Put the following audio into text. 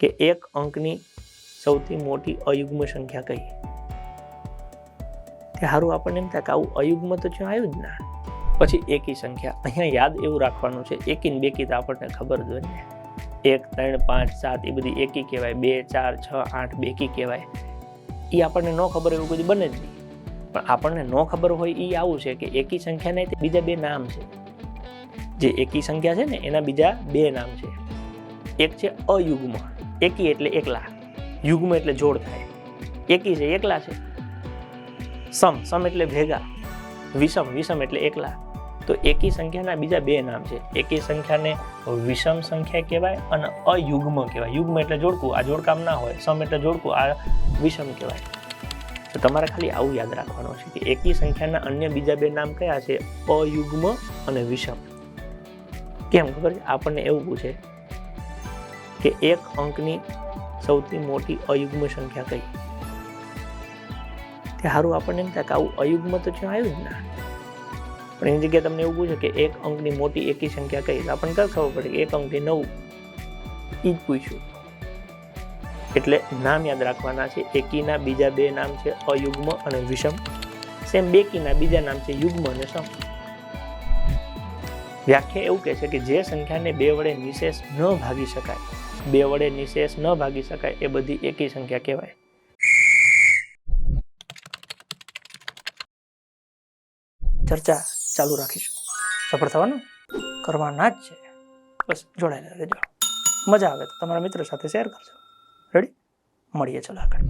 કે એક અંકની સૌથી મોટી અયુગ્મ સંખ્યા કઈ? તે સારું આપણને એમ થાય કે આવું અયુગ્મ તો છે આવ્યું જ ના. પછી એકી સંખ્યા. અહીંયા યાદ એવું રાખવાનું છે એકી ને બેકી તો આપણને ખબર જ હોય એક, ત્રણ, પાંચ, સાત, એ બધી એકી કહેવાય. બે, ચાર, છ, આઠ બેકી કહેવાય. એ આપણને ન ખબર એવું બધું બને જ નહીં. પણ આપણને ન ખબર હોય એ આવું છે કે એકી સંખ્યાને તે બીજા બે નામ છે. જે એકી સંખ્યા છે ને, એના બીજા બે નામ છે. એક છે અયુગ્મ. એકી એટલે એકલા. યુગ્મ એટલે જોડ થાય. એકી છે, એકલા છે. સમ સમ એટલે ભેગા. વિષમ વિષમ એટલે એકલા. તો એકી સંખ્યાના બીજા બે નામ છે. એકી સંખ્યાને વિષમ સંખ્યા કહેવાય અને અયુગ્મ કહેવાય. યુગ્મ એટલે જોડકું. આ જોડકામ ના હોય. સમ એટલે જોડકું. આ વિષમ કહેવાય. તો તમારે ખાલી આવું યાદ રાખવાનું છે કે એકી સંખ્યાના અન્ય બીજા બે નામ કયા છે? અયુગ્મ અને વિષમ. કેમ ખબર છે? આપણને એવું પૂછે કે એક અંકની સૌથી મોટી અયુગ્મ સંખ્યા કઈ? કે સારું આપણને એમ થાય કે આવું અયુગ્મ તો છે આવ્યું જ ના. પણ એની જગ્યાએ તમને એવું પૂછે કે એક અંકની મોટી એકી સંખ્યા કઈ? એટલે આપણને કઈ ખબર પડે કે એક અંકથી નવ. એ જ પૂછ્યું. એટલે નામ યાદ રાખવાના છે. એકીના બીજા બે નામ છે અયુગ્મ અને વિષમ. સેમ બેકીના બીજા નામ છે યુગ્મ અને સમ. વ્યાખ્યા એવું કહે છે કે જે સંખ્યાને બે વડે નિશેષ ન ભાગી શકાય, બે વડે નિશેષ ન ભાગી શકાય એ બધી એકી સંખ્યા કહેવાય. ચર્ચા ચાલુ રાખીશું. સફળ થવાનું? કરવાના જ છે. બસ જોડાયેલા રહેજો. મજા આવે તો તમારા મિત્રો સાથે શેર કરજો. રેડી મળીએ ચલો આગળ.